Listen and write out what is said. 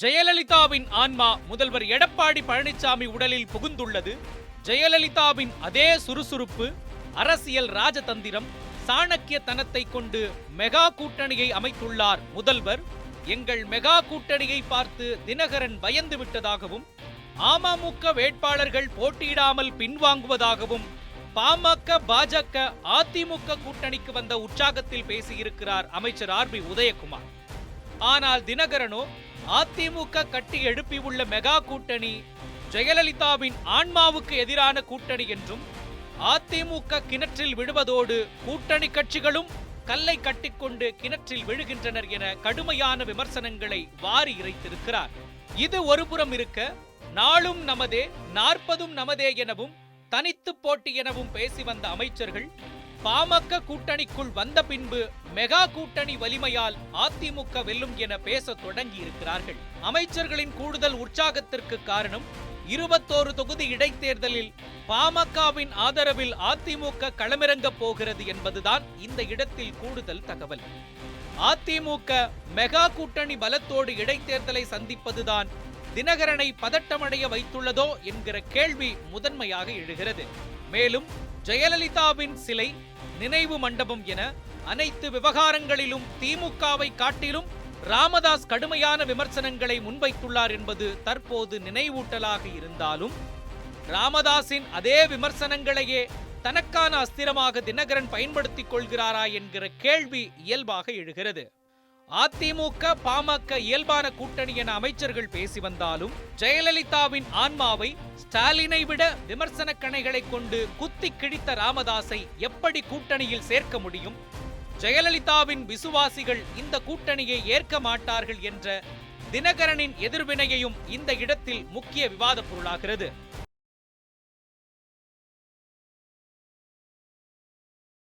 ஜெயலலிதாவின் ஆன்மா முதல்வர் எடப்பாடி பழனிசாமி உடலில் புகுந்துள்ளது. ஜெயலலிதாவின் அதே சுறுசுறுப்பு அரசியல் ராஜதந்திரம் சாணக்கிய தனத்தை கொண்டு மெகா கூட்டணியை அமைத்துள்ளார் முதல்வர். எங்கள் மெகா கூட்டணியை பார்த்து தினகரன் பயந்து விட்டதாகவும் அமமுக வேட்பாளர்கள் போட்டியிடாமல் பின்வாங்குவதாகவும் பாமக பாஜக அதிமுக கூட்டணிக்கு வந்த உற்சாகத்தில் பேசியிருக்கிறார் அமைச்சர் ஆர் பி உதயகுமார். ஆனால் தினகரனோ அதிமுக கட்டி எழுப்பியுள்ள மெகா கூட்டணி ஜெயலலிதாவின் ஆன்மாவுக்கு எதிரான கூட்டணி என்றும் அதிமுக கிணற்றில் விழுவதோடு கூட்டணி கட்சிகளும் கல்லை கட்டிக்கொண்டு கிணற்றில் விழுகின்றனர் என கடுமையான விமர்சனங்களை வாரி இறைத்திருக்கிறார். இது ஒருபுறம் இருக்க நாளும் நமதே நாற்பதும் நமதே எனவும் தனித்து போட்டி எனவும் பேசி வந்த அமைச்சர்கள் பாமக கூட்டணிக்குள் வந்த பின்பு மெகா கூட்டணி வலிமையால் அதிமுக வெல்லும் என பேசத் தொடங்கி இருக்கிறார்கள் அமைச்சர்களின் கூடுதல் உற்சாகத்திற்கு காரணம் இருபத்தோரு தொகுதி இடைத்தேர்தலில் பாமகவின் ஆதரவில் அதிமுக களமிறங்கப் போகிறது என்பதுதான் இந்த இடத்தில் கூடுதல் தகவல். அதிமுக மெகா கூட்டணி பலத்தோடு இடைத்தேர்தலை சந்திப்பதுதான் தினகரனை பதட்டமடைய வைத்துள்ளதோ என்கிற கேள்வி முதன்மையாக எழுகிறது. மேலும் ஜெயலலிதாவின் சிலை நினைவு மண்டபம் என அனைத்து விவகாரங்களிலும் திமுகவை காட்டிலும் ராமதாஸ் கடுமையான விமர்சனங்களை முன்வைத்துள்ளார் என்பது தற்போது நினைவூட்டலாக இருந்தாலும் ராமதாஸின் அதே விமர்சனங்களையே தனக்கான அஸ்திரமாக தினகரன் பயன்படுத்திக் கொள்கிறாரா என்கிற கேள்வி இயல்பாக எழுகிறது. அதிமுக பாமக இயல்பான கூட்டணி என அமைச்சர்கள் பேசி வந்தாலும் ஜெயலலிதாவின் ஆன்மாவை ஸ்டாலினை விட விமர்சன கணைகளை கொண்டு குத்தி கிழித்த ராமதாஸை எப்படி கூட்டணியில் சேர்க்க முடியும்? ஜெயலலிதாவின் விசுவாசிகள் இந்த கூட்டணியை ஏற்க மாட்டார்கள் என்ற தினகரனின் எதிர்வினையையும் இந்த இடத்தில் முக்கிய விவாத பொருளாகிறது.